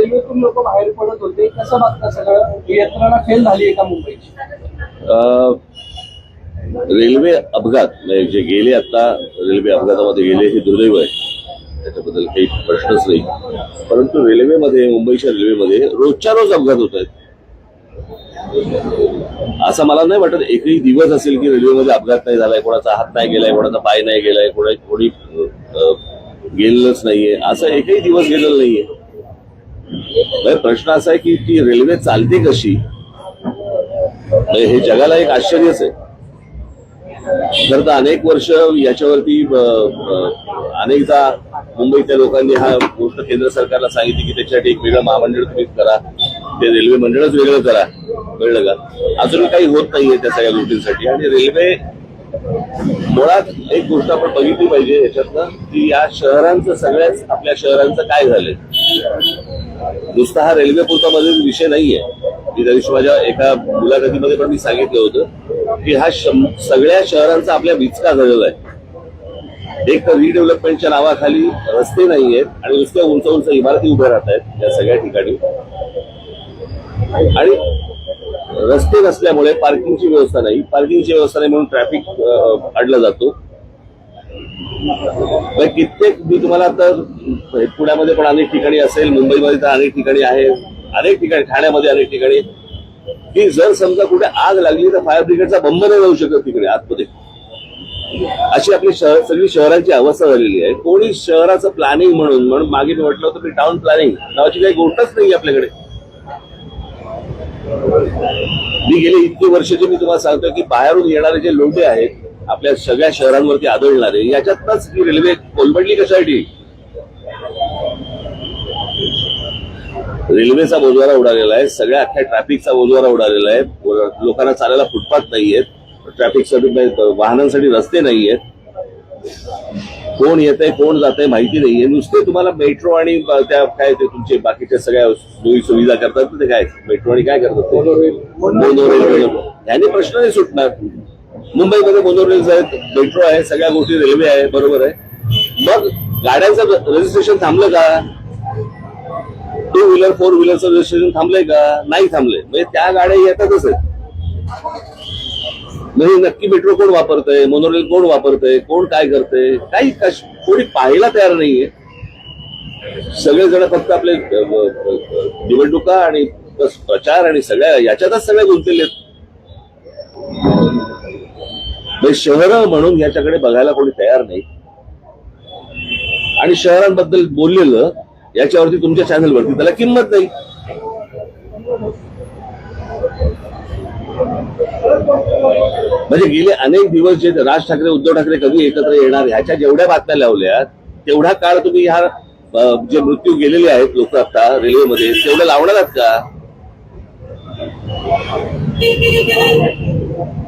रेल्वेतून लोक बाहेर पडत होते. कसं बघता सगळं? यंत्रणा फेल झाली आहे का मुंबईची? रेल्वे अपघात म्हणजे जे गेले आता रेल्वे अपघातामध्ये गेले हे दुर्दैव आहे. त्याच्याबद्दल काही प्रश्नच नाही. परंतु रेल्वेमध्ये मुंबईच्या रेल्वेमध्ये रोजच्या रोज अपघात होत आहेत. असं मला नाही वाटत एकही दिवस असेल की रेल्वेमध्ये अपघात नाही झालाय कोणाचा हात नाही गेलाय कोणाचा पाय नाही गेलाय कोणा कोणी गेलेलंच नाहीये. असं एकही दिवस गेलेलं नाहीये. प्रश्न असा आहे की ती रेल्वे चालते कशी? म्हणजे हे जगाला एक आश्चर्यच आहे. तर अनेक वर्ष याच्यावरती अनेकदा मुंबईतल्या लोकांनी हा गोष्ट केंद्र सरकारला सांगितली की त्याच्यासाठी एक वेगळं महामंडळ तुम्ही करा. ते रेल्वे मंडळच वेगळं करा. कळलं का? अजून काही होत नाहीये त्या सगळ्या गोष्टींसाठी. आणि रेल्वे मुळात एक गोष्ट आपण बघितली पाहिजे याच्यातनं की या शहरांचं सगळ्याच आपल्या शहरांचं काय झालंय? नुसता हा रेल्वे पुरता मध्ये विषय नाहीये. मी त्या दिवशी माझ्या एका मुलाखतीमध्ये पण मी सांगितलं होतं की हा सगळ्या शहरांचा आपल्या विचका झालेला आहे. एक तर रिडेव्हलपमेंटच्या नावाखाली रस्ते नाही आहेत आणि नुसत्या उंच उंच इमारती उभ्या राहत आहेत या सगळ्या ठिकाणी. आणि रस्ते नसल्यामुळे पार्किंगची व्यवस्था नाही. पार्किंगची व्यवस्था नाही म्हणून ट्रॅफिक अडला जातो. तर कित्येक मी तुम्हाला तर पुण्यामध्ये पण अनेक ठिकाणी असेल मुंबईमध्ये तर अनेक ठिकाणी आहे अनेक ठिकाणी ठाण्यामध्ये अनेक ठिकाणी. की जर समजा कुठे आग लागली तर फायर ब्रिगेडचा बंब नाही जाऊ शकत तिकडे आतमध्ये. अशी आपली शहर सगळी शहरांची अवस्था झालेली आहे. कोणी शहराचं प्लॅनिंग म्हणून म्हणून मागे मी म्हटलं होतं की टाउन प्लॅनिंग नावाची काही गोष्टच नाही आपल्याकडे. मी गेले इतके जे मी तुम्हाला सांगतो की बाहेरून येणारे जे लोटे आहेत आपल्या सगळ्या शहरांवरती आदळणारे याच्यातच ही रेल्वे कोलमडली कशासाठी? रेल्वेचा बोजवारा उडालेला आहे. सगळ्या अख्ख्या ट्रॅफिकचा बोजवारा उडालेला आहे. लोकांना चालायला फुटपाथ नाहीयेत. ट्रॅफिकसाठी वाहनांसाठी रस्ते नाहीयेत. कोण येत आहे कोण जात आहे माहिती नाहीये. नुसते तुम्हाला मेट्रो आणि त्या काय ते तुमचे बाकीच्या सगळ्या सोयी सुविधा करतात. ते काय मेट्रो आणि काय करतात ते? मोनोरेल याने प्रश्न नाही सुटणार. मुंबईमध्ये मोनोरेल्स आहेत मेट्रो आहे सगळ्या गोष्टी रेल्वे आहे बरोबर आहे. मग गाड्यांचं रजिस्ट्रेशन थांबलं का? टू व्हीलर फोर व्हीलरचं रजिस्ट्रेशन थांबलंय का? नाही थांबले म्हणजे त्या गाड्या येतातच आहेत. म्हणजे नक्की मेट्रो कोण वापरतंय मोनोरेल कोण वापरतंय कोण काय करतंय? काही कोणी पाहायला तयार नाहीये. सगळेजण फक्त आपले निवडणुका आणि प्रचार आणि सगळ्या याच्यातच सगळे गुंतलेले आहेत. म्हणजे शहरं म्हणून याच्याकडे बघायला कोणी तयार नाही. आणि शहरांबद्दल बोललेलं याच्यावरती तुमच्या चॅनलवरती त्याला किंमत नाही. म्हणजे गेले अनेक दिवस जे राज ठाकरे उद्धव ठाकरे कधी एकत्र येणार ह्याच्या जेवढ्या बातम्या लावल्या तेवढा काळ तुम्ही ह्या जे मृत्यू गेलेले आहेत लोक आता रेल्वेमध्ये तेवढं लावणार आहात का?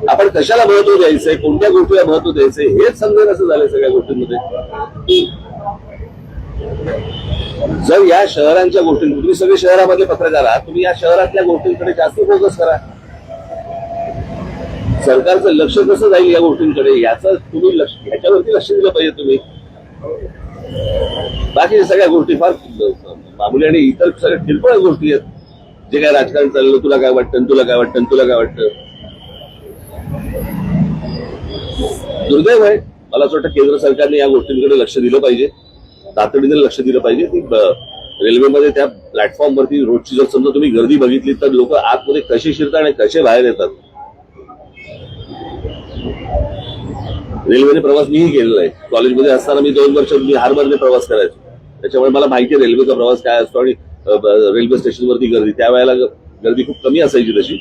आपण कशाला महत्त्व द्यायचंय? कोणत्या गोष्टीला महत्त्व द्यायचंय? हेच समजेल असं झालंय सगळ्या गोष्टींमध्ये. जर या शहरांच्या गोष्टी तुम्ही सगळे शहरामध्ये पत्रकार आहात तुम्ही या शहरातल्या गोष्टींकडे जास्त फोकस करा. सरकारचं लक्ष कसं जाईल या गोष्टींकडे? याच तुम्ही लक्ष याच्यावरती लक्ष दिलं पाहिजे तुम्ही. बाकीच्या सगळ्या गोष्टी फार मामुली आणि इतर सगळ्या किरकोळ गोष्टी आहेत. जे काय राजकारण चाललं तुला काय वाटतं तुला काय वाटतं तुला काय वाटतं? दुर्दैव आहे. मला असं वाटतं केंद्र सरकारने या गोष्टींकडे लक्ष दिलं पाहिजे. तातडीने लक्ष दिलं पाहिजे की रेल्वेमध्ये त्या प्लॅटफॉर्मवरती रोजची जर समजा तुम्ही गर्दी बघितली तर लोक आतमध्ये कसे शिरतात आणि कसे बाहेर येतात? रेल्वेने प्रवास मीही केलेला आहे. कॉलेजमध्ये असताना मी दोन वर्ष मी हार्बरने प्रवास करायचो. त्याच्यामुळे मला माहिती आहे रेल्वेचा प्रवास काय असतो आणि रेल्वे स्टेशनवरती गर्दी. त्यावेळेला गर्दी खूप कमी असायची तशी.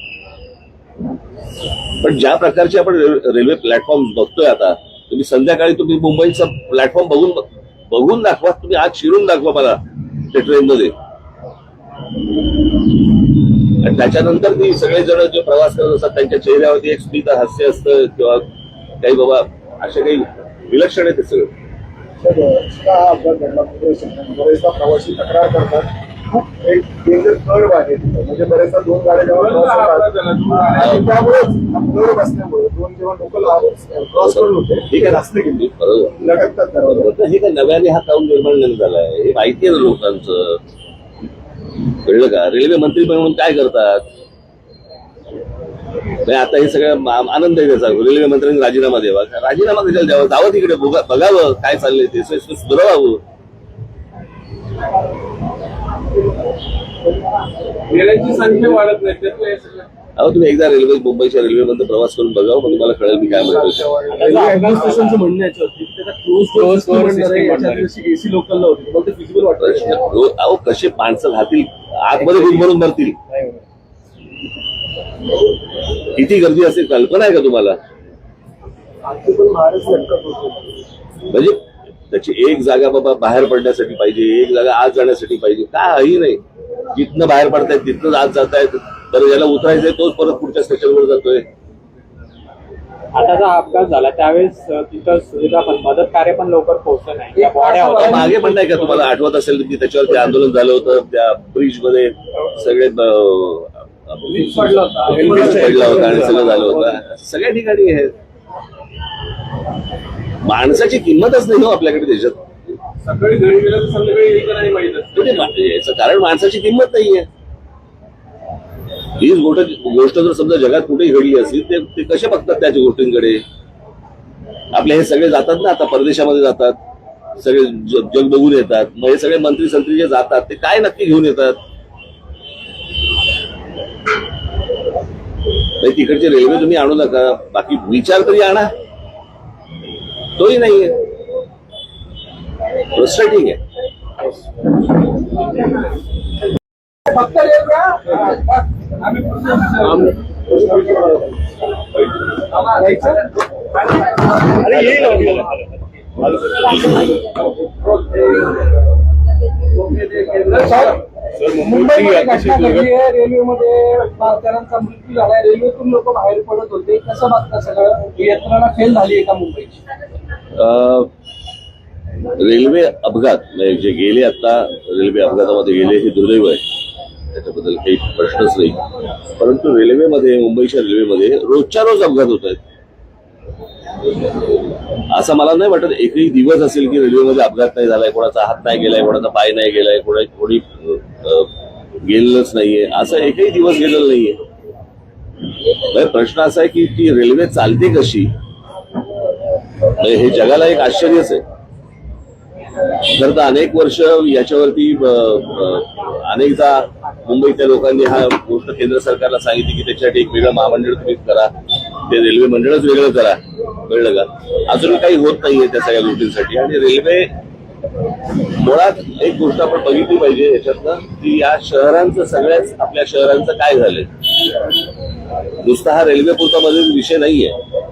पण ज्या प्रकारचे आपण रेल्वे प्लॅटफॉर्म बघतोय आता तुम्ही संध्याकाळी तुम्ही मुंबईचा प्लॅटफॉर्म बघून बघून दाखवा. तुम्ही आज शिरून दाखवा मला त्या ट्रेनमध्ये. आणि त्याच्यानंतर ती सगळेजण जे प्रवास करत असतात त्यांच्या चेहऱ्यावरती एक स्मित हास्य असतं किंवा काही बाबा असे काही विलक्षण आहे ते सगळं. बरेचदा प्रवासी तक्रार करतात. खूप एक डेंजर कर्व आहे तिथं. म्हणजे बरेचदा दोन गाड्या जेव्हा क्रॉस होतात आणि त्यामुळेच कर्व असल्यामुळे दोन जेव्हा लोकल क्रॉस करत होते. ठीक आहे रस्ते गेले बरोबर. लटकतात त्यावर बरोबर. तर हे काय नव्याने हा काऊन निर्माण नाही झालाय हे माहिती आहे ना लोकांचं? कळलं का रेल्वे मंत्री म्हणून काय करतात? नाही आता हे सगळं आनंद आहे त्याचा. रेल्वे मंत्र्यांनी राजीनामा द्यावा. राजीनामा कशाला द्यावा जावं तिकडे बघा- बघावं काय चाललंय ते. सु- संख्या वाढत नाही हे अहो तुम्ही एकदा रेल्वे मुंबईच्या रेल्वेमध्ये प्रवास करून बघावं मग तुम्हाला कळेल मी काय म्हणतो रो- अहो कसे माणसं राहतील? आतमध्ये बिल भरून भरतील किती गर्दी असेल कल्पना आहे का तुम्हाला? आजची पण महाराष्ट्र लटकत होतो. म्हणजे त्याची एक जागा बाबा बाहेर पडण्यासाठी पाहिजे एक जागा आत जाण्यासाठी पाहिजे. काही नाही. जिथनं बाहेर पडतायत तिथनं आत जातायत तर ज्याला उतरायचंय तोच परत पुढच्या स्टेशनवर जातोय. आता जो अपघात झाला त्यावेळेस तिथं सुविधा पण मदत कार्य पण लवकर पोहोचलं नाही. मागे पण नाही का तुम्हाला आठवत असेल की त्याच्यावरती आंदोलन झालं होतं त्या ब्रिजमध्ये सगळे पडला होता. आणि सगळं झालं होतं. सगळ्या ठिकाणी आहे माणसाची किंमतच नाही हो आपल्याकडे त्याच्यात सकाळी घरी गेलं तर संध्याकाळी येईल का नाही माहीत असतं. म्हणजे मा- याचं कारण माणसाची किंमत नाहीये. हीच गोष्ट गोष्ट जर समजा जगात कुठेही घडली असली ते ते कसे बघतात त्याच्या गोष्टींकडे? आपले हे सगळे जातात ना आता परदेशामध्ये जातात. सगळे जग बघून येतात. मग हे सगळे मंत्री संत्री जे जातात ते काय नक्की घेऊन येतात? नाही, तिकडची रेल्वे तुम्ही आणू नका. बाकी विचार तरी आणा. तोही नाहीये फ्रस्ट्रेटिंग आहे फक्त रेल्वे आम्ही अरे येईल मुंबईमध्ये घटना घडली आहे रेल्वेमध्ये जणांचा मृत्यू झालाय रेल्वेतून लोक बाहेर पडत होते. कसं बघता सगळं? ही यंत्रणा फेल झाली आहे का मुंबईची? रेल्वे अपघात म्हणजे जे गेले आता रेल्वे अपघातामध्ये गेले हे दुर्दैव आहे. त्याच्याबद्दल काही प्रश्नच नाही. परंतु रेल्वेमध्ये मुंबईच्या रेल्वेमध्ये रोजच्या रोज अपघात होत आहेत. असं मला नाही वाटत एकही दिवस असेल की रेल्वेमध्ये अपघात नाही झालाय कोणाचा हात नाही गेलाय कोणाचा पाय नाही गेलाय कोणा कोणी अ, गेलेलंच नाहीये. असं एकही दिवस गेलेलं नाहीये. प्रश्न असा आहे की ती रेल्वे चालते कशी? हे जगाला एक आश्चर्यच आहे. खरं तर अनेक वर्ष याच्यावरती अनेकदा मुंबईतल्या लोकांनी हा गोष्ट केंद्र सरकारला सांगितली की त्याच्यासाठी एक वेगळं महामंडळ तुम्ही करा ते रेल्वे मंडळच वेगळं करा कळलं का? अजून काही होत नाहीये त्या सगळ्या गोष्टींसाठी. आणि रेल्वे मुळात एक गोष्ट आपण बघितली पाहिजे याच्यातनं की या शहरांचं सगळ्याच आपल्या शहरांचं काय झालंय? नुसता हा रेल्वे पुरता मध्ये विषय नाहीये.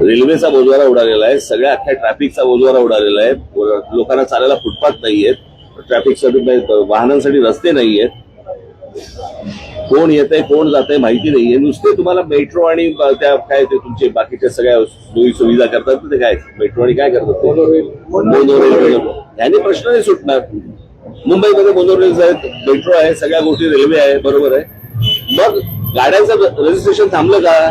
रेल्वेचा बोजवारा उडालेला आहे. सगळ्या अख्ख्या ट्रॅफिकचा बोजवारा उडालेला आहे. लोकांना चालायला फुटपाथ नाहीयेत. ट्रॅफिकसाठी वाहनांसाठी रस्ते नाहीयेत. कोण येत आहे कोण जात आहे माहिती नाहीये. नुसते तुम्हाला मेट्रो आणि त्या काय ते तुमचे बाकीच्या सगळ्या सोयी सुविधा करतात ते काय? मेट्रो आणि काय करतात ते? मोनोरेल. याने प्रश्न नाही सुटणार. मुंबईमध्ये मोनोरेल्स आहेत मेट्रो आहे सगळ्या गोष्टी रेल्वे आहे बरोबर आहे. मग गाड्यांचं रजिस्ट्रेशन थांबलं का?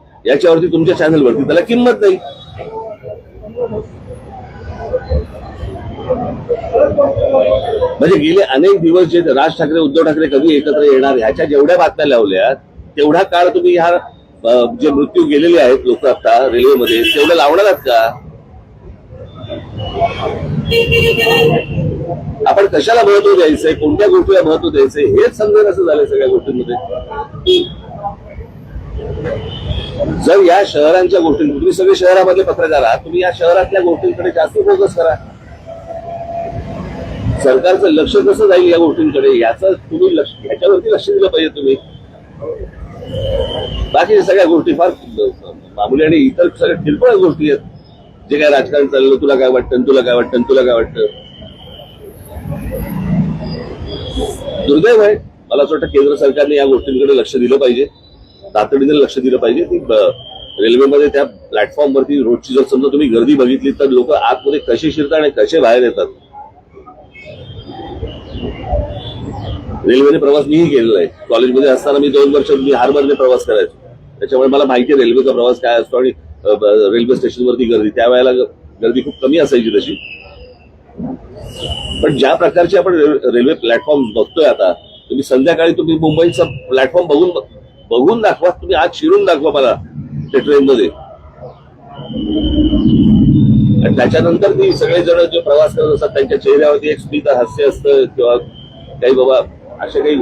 याच्यावरती तुमच्या चॅनलवरती त्याला किंमत नाही. म्हणजे गेले अनेक दिवस जे राज ठाकरे उद्धव ठाकरे कधी एकत्र येणार ह्याच्या जेवढ्या बातम्या लावल्या तेवढा काळ तुम्ही ह्या जे मृत्यू गेलेले आहेत लोक आता रेल्वेमध्ये तेवढं लावणार आहात का? आपण कशाला महत्त्व द्यायचंय? कोणत्या गोष्टीला महत्त्व द्यायचंय? हेच समजेल असं झालंय सगळ्या गोष्टींमध्ये. जर या शहरांच्या गोष्टी तुम्ही सगळे शहरामध्ये पत्रकार आहात तुम्ही या शहरातल्या गोष्टींकडे जास्त फोकस करा. सरकारचं लक्ष कसं जाईल या गोष्टींकडे याचं तुम्ही लक्ष याच्यावरती लक्ष दिलं पाहिजे तुम्ही. बाकी सगळ्या गोष्टी फार मामुली आणि इतर सगळ्या किरकोळ गोष्टी आहेत. जे काय राजकारण चाललं तुला काय वाटतं तुला काय वाटतं तुला काय वाटतं? दुर्दैव आहे. मला असं वाटतं केंद्र सरकारने या गोष्टींकडे लक्ष दिलं पाहिजे. तातडीने लक्ष दिलं पाहिजे की रेल्वेमध्ये त्या प्लॅटफॉर्मवरती रोजची जर समजा तुम्ही गर्दी बघितली तर लोक आतमध्ये कसे शिरतात आणि कसे बाहेर येतात? रेल्वेने प्रवास मीही केलेला आहे. कॉलेजमध्ये असताना मी दोन वर्ष मी हार्बरने प्रवास करायचो. त्याच्यामुळे मला माहिती आहे रेल्वेचा प्रवास काय असतो आणि रेल्वे स्टेशनवरती गर्दी. त्यावेळेला गर्दी खूप कमी असायची तशी. पण ज्या प्रकारचे आपण रेल्वे प्लॅटफॉर्म बघतोय आता तुम्ही संध्याकाळी तुम्ही मुंबईचा प्लॅटफॉर्म बघून बघून दाखवा तुम्ही आज शिरून दाखवा मला ते ट्रेनमध्ये आणि त्याच्यानंतर ती सगळेजण जे प्रवास करत असतात त्यांच्या चेहऱ्यावरती एक स्मित हास्य असतं किंवा काही बाबा असे काही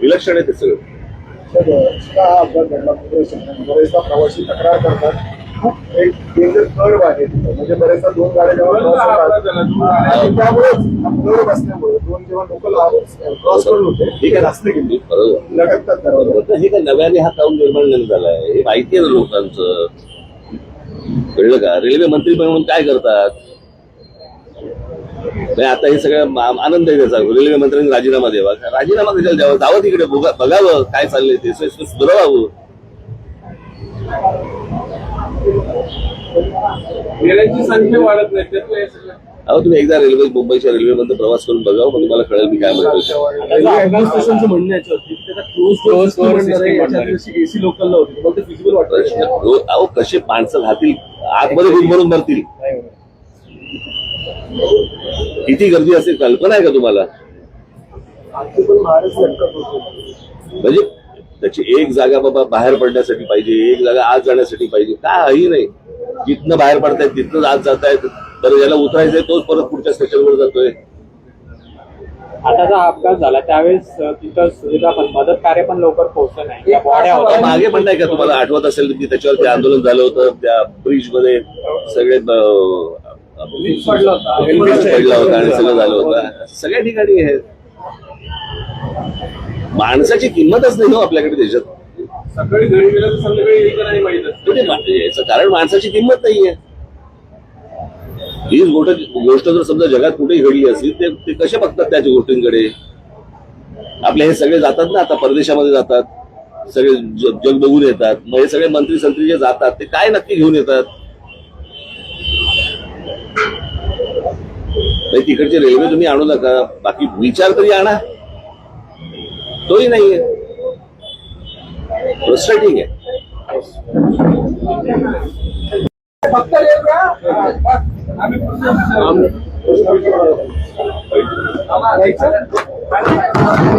विलक्षण आहे ते सगळं. बरेचदा प्रवासी तक्रार करतात. खूप एक डेंजर कर्व आहे तिथं. म्हणजे दोन गाड्या जेव्हा त्यामुळेच असल्यामुळे दोन जेव्हा लोकल क्रॉस होते ठीक आहे हे काय नव्याने हा काऊन निर्माण नाही झालाय हे माहिती आहे ना लोकांचं? कळलं का? रेल्वे मंत्री म्हणून काय करतात? नाही आता हे सगळं आनंद आहे त्याचा. रेल्वे मंत्र्यांनी राजीनामा द्यावा. राजीनामा कशाला द्यावा जावं तिकडे बघा- बघावं काय चाललंय ते? सु- सु- सुधारावं गेल्याची संख्या वाढत नाही त्याचं हे सगळं. अहो तुम्ही एकदा रेल्वे मुंबईच्या रेल्वेमध्ये प्रवास करून बघावं मग तुम्हाला कळेल मी काय म्हणतो रो- अहो कसे माणसं राहतील? आतमध्ये भरून भरतील किती गर्दी असेल कल्पना आहे का तुम्हाला? आजची पण महाराष्ट्र लटकत होते. म्हणजे त्याची एक जागा बाबा बाहेर पडण्यासाठी पाहिजे एक जागा आत जाण्यासाठी पाहिजे काही नाही. जिथनं बाहेर पडतायत तिथनं आत जातायत. तर ज्याला उतरायचंय तोच परत पुढच्या स्टेशनवर जातोय. आता जो अपघात झाला त्यावेळेस तिथं सुविधा पण मदत कार्य पण लवकर पोहोचलं नाही. मागे पण नाही का तुम्हाला आठवत असेल की त्याच्यावरती आंदोलन झालं होतं त्या ब्रिजमध्ये सगळे पडला होता. ब्रिज पडला होता आणि सगळं झालं होतं. सगळ्या ठिकाणी आहे माणसाची किंमतच नाही हो आपल्याकडे देशात. सकाळी घरी गेलं तर संध्याकाळी येईल का नाही माहीत असतं. म्हणजे याचं कारण माणसाची किंमत नाहीये. हीच गोष्ट गोष्ट जर समजा जगात कुठेही घडली असली ते ते कसे बघतात त्याच्या गोष्टींकडे? आपले हे सगळे जातात ना आता परदेशामध्ये जातात. सगळे जग बघून येतात. मग हे सगळे मंत्री संत्री जे जातात ते काय नक्की घेऊन येतात? नाही, तिकडची रेल्वे तुम्ही आणू नका. बाकी विचार तरी आणा. तोही नाहीये फ्रस्ट्रेटिंग आहे. फक्त रेल्वे हा? आम्ही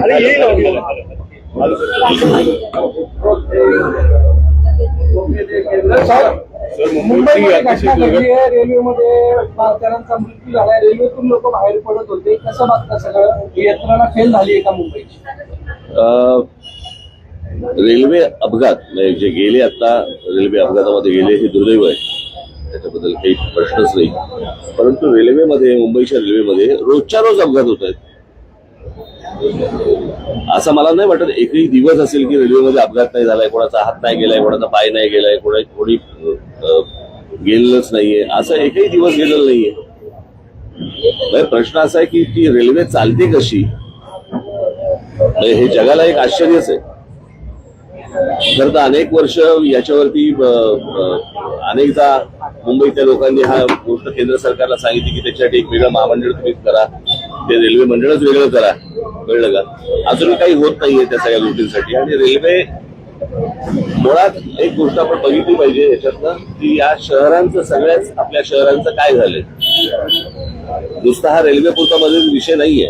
अरे येईल मुंबईमध्ये घटना घडली आहे. रेल्वेमध्ये मृत्यू झालाय रेल्वेतून लोक बाहेर पडत होते. कसं बघता सगळं? ही यंत्रणा फेल झाली आहे का मुंबईची? रेल्वे अपघात म्हणजे जे गेले आता रेल्वे अपघातामध्ये गेले हे दुर्दैव आहे. त्याच्याबद्दल काही प्रश्नच नाही. परंतु रेल्वेमध्ये मुंबईच्या रेल्वेमध्ये रोजच्या रोज अपघात होत आहेत. असं मला नाही वाटत एकही दिवस असेल की रेल्वेमध्ये अपघात नाही झालाय कोणाचा हात नाही गेलाय कोणाचा पाय नाही गेलाय कोणा कोणी अ, गेलेलंच नाहीये. असं एकही दिवस गेलेलं नाहीये. प्रश्न असा आहे की ती रेल्वे चालते कशी? हे जगाला एक आश्चर्यच आहे. खर तर अनेक वर्ष याच्यावरती अनेकदा मुंबईतल्या लोकांनी हा गोष्ट केंद्र सरकारला सांगितली की त्याच्यासाठी एक वेगळं महामंडळ तुम्ही करा. ते रेल्वे मंडळच वेगळं करा कळलं का? अजून काही होत नाहीये त्या सगळ्या गोष्टींसाठी. आणि रेल्वे मुळात एक गोष्ट आपण बघितली पाहिजे याच्यातनं की या शहरांचं सगळ्याच आपल्या शहरांचं काय झालंय? नुसता हा रेल्वे पुरता विषय नाहीये.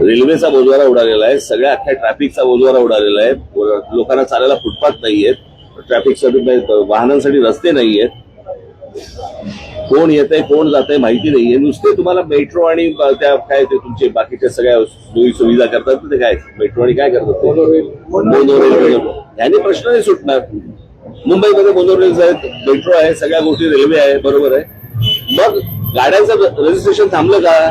रेल्वेचा बोजवारा उडालेला आहे. सगळ्या अख्ख्या ट्रॅफिकचा बोजवारा उडालेला आहे. लोकांना चालायला फुटपाथ नाहीयेत. ट्रॅफिकसाठी वाहनांसाठी रस्ते नाहीयेत. कोण येत आहे कोण जात आहे माहिती नाहीये. नुसते तुम्हाला मेट्रो आणि त्या काय ते तुमचे बाकीच्या सगळ्या सोयी सुविधा करतात ते काय? मेट्रो आणि काय करतात ते? मोनोरेल. यांनी प्रश्न नाही सुटणार. मुंबईमध्ये मोनोरेल्स आहेत मेट्रो आहे सगळ्या गोष्टी रेल्वे आहे बरोबर आहे. मग गाड्यांचं रजिस्ट्रेशन थांबलं का?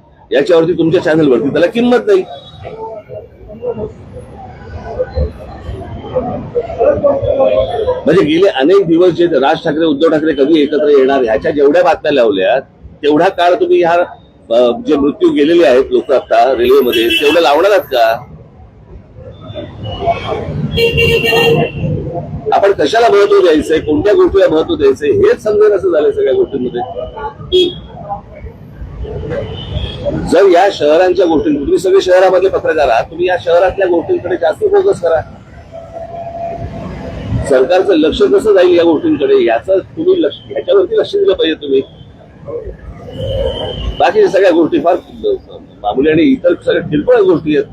याच्यावरती तुमच्या चॅनलवरती त्याला किंमत नाही. म्हणजे गेले अनेक दिवस जे राज ठाकरे उद्धव ठाकरे कधी एकत्र येणार ह्याच्या जेवढ्या बातम्या लावल्या तेवढा काळ तुम्ही ह्या जे मृत्यू गेलेले आहेत लोक आता रेल्वेमध्ये तेवढ्या लावणार आहात का? आपण कशाला महत्त्व द्यायचंय? कोणत्या गोष्टीला महत्त्व द्यायचंय? हेच समजेल असं झालंय सगळ्या गोष्टींमध्ये. जर या शहरांच्या गोष्टी तुम्ही सगळे शहरामध्ये पत्रकार आहात तुम्ही या शहरातल्या गोष्टींकडे जास्त फोकस करा. सरकारचं लक्ष कसं जाईल या गोष्टींकडे याचं तुम्ही लक्ष याच्यावरती लक्ष दिलं पाहिजे तुम्ही. बाकी सगळ्या गोष्टी फार मामुली आणि इतर सगळ्या किरकोळ गोष्टी आहेत.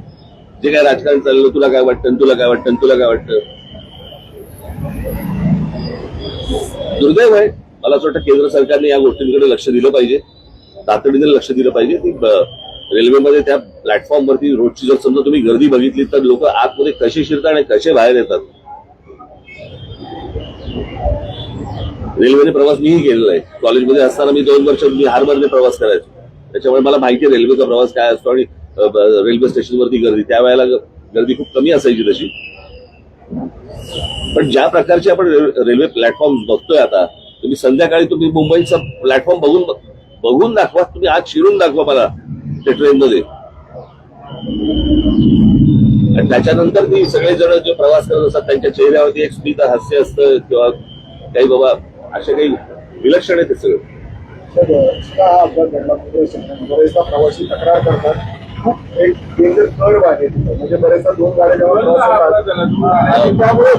जे काय राजकारण चाललं तुला काय वाटतं तुला काय वाटतं तुला काय वाटतं. दुर्दैव आहे. मला असं वाटतं केंद्र सरकारने या गोष्टींकडे लक्ष दिलं पाहिजे. तातडीने लक्ष दिलं पाहिजे की रेल्वेमध्ये त्या प्लॅटफॉर्मवरती रोजची जर समजा तुम्ही गर्दी बघितली तर लोक आतमध्ये कसे शिरतात आणि कसे बाहेर येतात? रेल्वेने प्रवास मीही केलेला आहे. कॉलेजमध्ये असताना मी दोन वर्ष मी हार्बरने प्रवास करायचो. त्याच्यामुळे मला माहिती आहे रेल्वेचा प्रवास काय असतो आणि रेल्वे स्टेशनवरती गर्दी. त्यावेळेला गर्दी खूप कमी असायची तशी. पण ज्या प्रकारचे आपण रेल्वे प्लॅटफॉर्म बघतोय आता तुम्ही संध्याकाळी तुम्ही मुंबईचा प्लॅटफॉर्म बघून बघून दाखवा तुम्ही आज शिरून दाखवा मला ते ट्रेनमध्ये आणि त्याच्यानंतर ती सगळेजण जे प्रवास करत असतात त्यांच्या चेहऱ्यावरती एक स्मित हास्य असतं किंवा काही बाबा असे काही विलक्षण आहे ते सगळं. अपघात घडला बरेचदा प्रवासी तक्रार करतात. खूप एक डेंजर कर्व आहे म्हणजे दोन गाड्या जेव्हा त्यामुळेच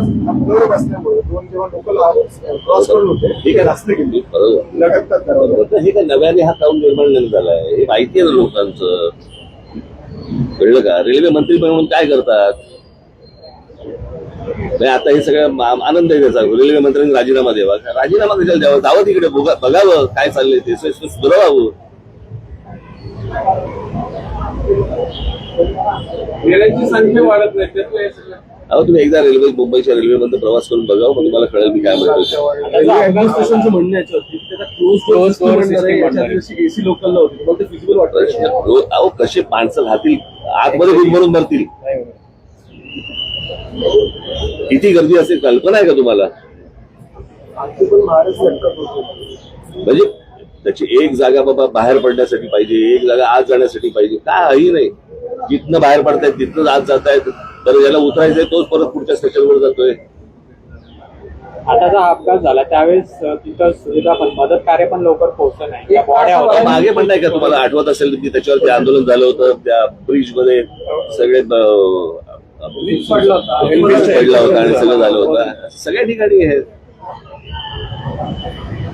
कर्व असल्यामुळे दोन जेव्हा लोकल क्रॉस करून होते रस्ते गेली दरवाजा हे काय नव्याने हा काऊन निर्माण झालाय. हे माहिती आहे ना लोकांचं. कळलं का? रेल्वे मंत्री म्हणून काय करतात? आता हे सगळं आनंद आहे त्याचा. रेल्वे मंत्र्यांनी राजीनामा द्यावा. राजीनामा कशाला द्यावा. जावं तिकडे बघा- बघावं काय चाललंय ते. सु- गेल्याची संख्या वाढत नाही त्यातलं हे सगळं. अहो तुम्ही एकदा रेल्वे मुंबईच्या रेल्वेमध्ये प्रवास करून बघावं मग तुम्हाला कळेल मी काय म्हणतो रेल्वे रो- अहो कसे माणसं राहतील? आतमध्ये भरून भरतील किती गर्दी असेल कल्पना आहे का तुम्हाला? म्हणजे त्याची एक जागा बाबा बाहेर पडण्यासाठी पाहिजे एक जागा आत जाण्यासाठी पाहिजे. काही नाही. जिथनं बाहेर पडतायत तिथनं आत जात आहेत तर ज्याला उतरायचंय तोच परत पुढच्या स्टेशनवर जातोय. आताचा हा अपघात झाला त्यावेळेस तिथं सुविधा पण मदत कार्य पण लवकर पोहोचलं नाही. आता मागे पण नाही का तुम्हाला आठवत असेल की त्याच्यावरती आंदोलन झालं होतं त्या ब्रिजमध्ये सगळे पडला होता. ब्रिज पडला होता आणि सगळं झालं होतं. सगळ्या ठिकाणी हे.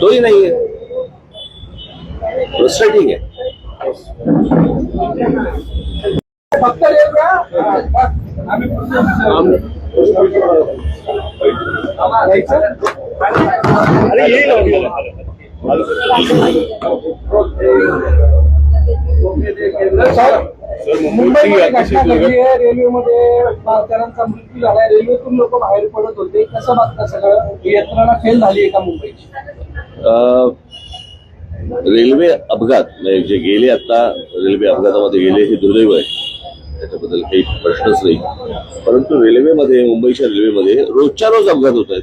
तोही नाहीये फ्रस्ट्रेटिंग आहे फक्त रेल्वे हा? मुंबईमध्ये घटना घडली आहे रेल्वेमध्ये तरांचा मृत्यू झालाय रेल्वेतून लोक बाहेर पडत होते. कसं बघता सगळं? यंत्रणा फेल झाली आहे का मुंबईची? अ, रेल्वे अपघात म्हणजे जे गेले आता रेल्वे अपघातामध्ये गेले हे दुर्दैव आहे. त्याच्याबद्दल काही प्रश्नच नाही. परंतु रेल्वेमध्ये मुंबईच्या रेल्वेमध्ये रोजच्या रोज अपघात होत आहेत.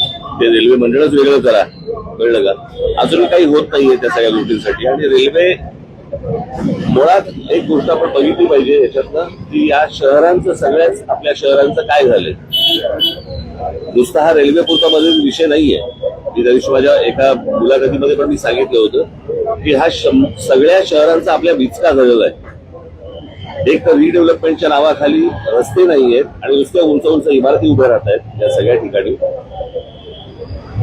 ते रेल्वे मंडळच वेगळं करा. कळलं का? अजून काही होत नाहीये त्या सगळ्या गोष्टींसाठी. आणि रेल्वे मुळात एक गोष्ट आपण बघितली पाहिजे याच्यातनं की या शहरांचं सगळ्याच आपल्या शहरांचं काय झालंय? नुसता हा रेल्वे पुरता मध्ये विषय नाहीये. मी त्या दिवशी माझ्या एका मुलाखतीमध्ये पण मी सांगितलं होतं की हा सगळ्या शहरांचा आपल्या विचका झालेला आहे. एक तर रिडेव्हलपमेंटच्या नावाखाली रस्ते नाही आहेत आणि नुसत्या उंच उंच इमारती उभ्या राहत आहेत या सगळ्या ठिकाणी.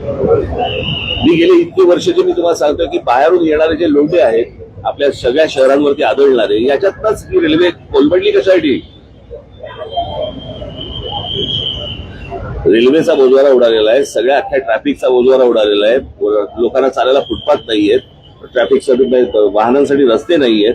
मी गेले इतके वर्ष जे मी तुम्हाला सांगतोय की बाहेरून येणारे जे लोंढे आहेत आपल्या सगळ्या शहरांवरती आदळणारे याच्यातनच ही रेल्वे कोलमडली कशासाठी? रेल्वेचा बोजवारा उडालेला आहे सगळ्या अख्ख्या ट्रॅफिकचा बोजवारा उडालेला आहे. लोकांना चालायला फुटपाथ नाहीयेत ट्रॅफिकसाठी वाहनांसाठी रस्ते नाहीयेत.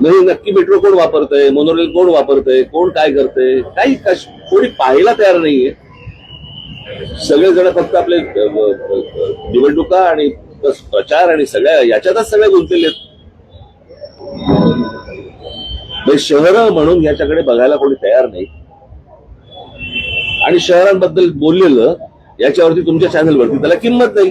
म्हणजे नक्की मेट्रो कोण वापरतंय? मोनोरेल कोण वापरतंय? कोण काय करतंय? काही कोणी पाहायला तयार नाहीये. सगळेजण फक्त आपले निवडणुका आणि प्रचार आणि सगळ्या याच्यातच सगळ्या गुंतलेले आहेत. म्हणजे शहरं म्हणून याच्याकडे बघायला कोणी तयार नाही. आणि शहरांबद्दल बोललेलं याच्यावरती तुमच्या चॅनलवरती त्याला किंमत नाही.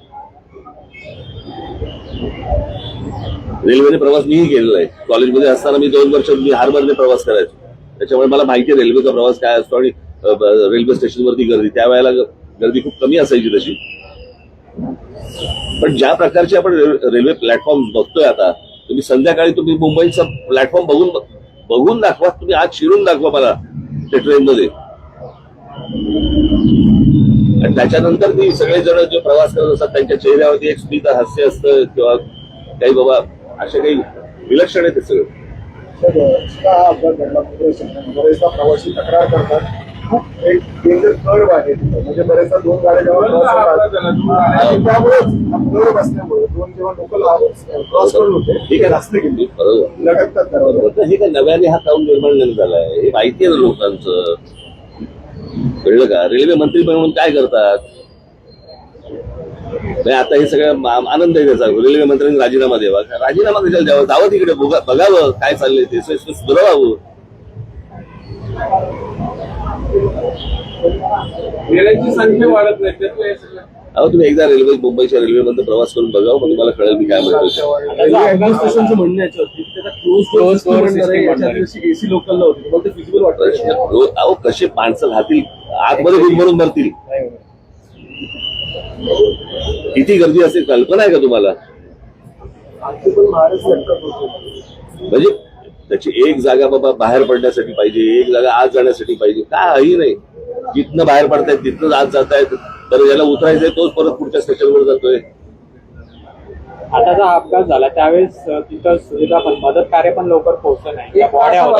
रेल्वेने प्रवास मीही केलेला आहे. कॉलेजमध्ये असताना मी दोन वर्ष मी हार्बरने प्रवास करायचो. त्याच्यामुळे मला माहिती आहे रेल्वेचा प्रवास काय असतो आणि रेल्वे स्टेशनवरती गर्दी. त्यावेळेला गर्दी खूप कमी असायची तशी. पण ज्या प्रकारचे आपण रेल्वे प्लॅटफॉर्म बघतोय आता तुम्ही संध्याकाळी तुम्ही मुंबईचा प्लॅटफॉर्म बघून बघून दाखवा. तुम्ही आज शिरून दाखवा मला ते ट्रेनमध्ये. आणि त्याच्यानंतर ती सगळेजण जे प्रवास करत असतात त्यांच्या चेहऱ्यावरती एक स्मित हास्य असतं किंवा काही बाबा असे काही विलक्षण आहे ते सगळं. हा प्रवासी तक्रार करतात. खूप एक डेंजर कर्व आहे तिथं. म्हणजे बरेचदा दोन गाड्या जेव्हा क्रॉस होतात आणि त्यामुळेच कर्व असल्यामुळे दोन जेव्हा लोकल क्रॉस करत होते ठीक आहे. रस्ते गेली. बरोबर. लटकतात हे काय नव्याने हा काऊन निर्माण नाही झालाय? हे माहिती आहे ना लोकांचं? कळलं का? रेल्वे मंत्री म्हणून काय करतात? नाही आता हे सगळं आनंद आहे त्याचा. रेल्वे मंत्र्यांनी राजीनामा द्यावा. राजीनामा कशाला द्यावा. जावं तिकडे बघावं काय चाललंय ते. सुधरवावं संख्या वाढत नाही. हे सगळं. अहो तुम्ही एकदा रेल्वे मुंबईच्या रेल्वेमध्ये प्रवास करून बघावं मग तुम्हाला कळेल मी काय म्हणतो अहो कसे माणसं राहतील? आतमध्ये गुदमरून मरतील. किती गर्दी असेल कल्पना आहे का तुम्हाला? म्हणजे त्याची एक जागा बाबा बाहेर पडण्यासाठी पाहिजे एक जागा आत जाण्यासाठी पाहिजे. काही नाही जिथनं बाहेर पडतायत तिथनं आत जातायत. तर ज्याला उतरायचंय तोच परत पुढच्या स्टेशनवर जातोय. आता जो अपघात झाला त्यावेळेस तिथं सुविधा पण मदत कार्य पण लवकर पोहोचलं नाही.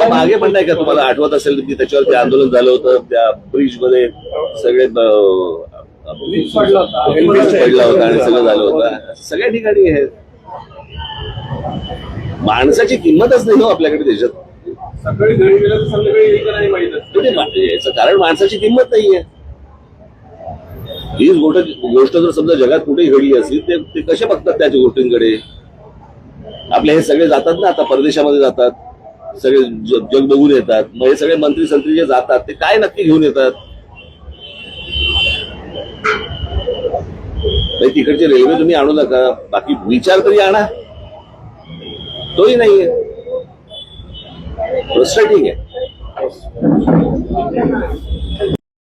मागे पण नाही का तुम्हाला आठवत असेल की त्याच्यावरती आंदोलन झालं होतं त्या ब्रिजमध्ये सगळे पडला होता. आणि सगळं झालं होतं. सगळ्या ठिकाणी आहे माणसाची किंमतच नाही हो आपल्याकडे त्याच्यात सकाळी घरी गेलं तर संध्याकाळी म्हणजे याचं कारण माणसाची किंमत नाहीये. हीच गोष्ट गोष्ट जर समजा जगात कुठेही घडली असेल ते ते कसे बघतात त्याच्या गोष्टींकडे? आपले हे सगळे जातात ना आता परदेशामध्ये जातात सगळे जग बघून येतात मग हे सगळे मंत्री संत्री जे जातात ते काय नक्की घेऊन येतात? तिकडची रेल्वे तुम्ही आणू नका बाकी विचार तरी आणा. तोही नाहीये. फ्रस्ट्रेटिंग आहे.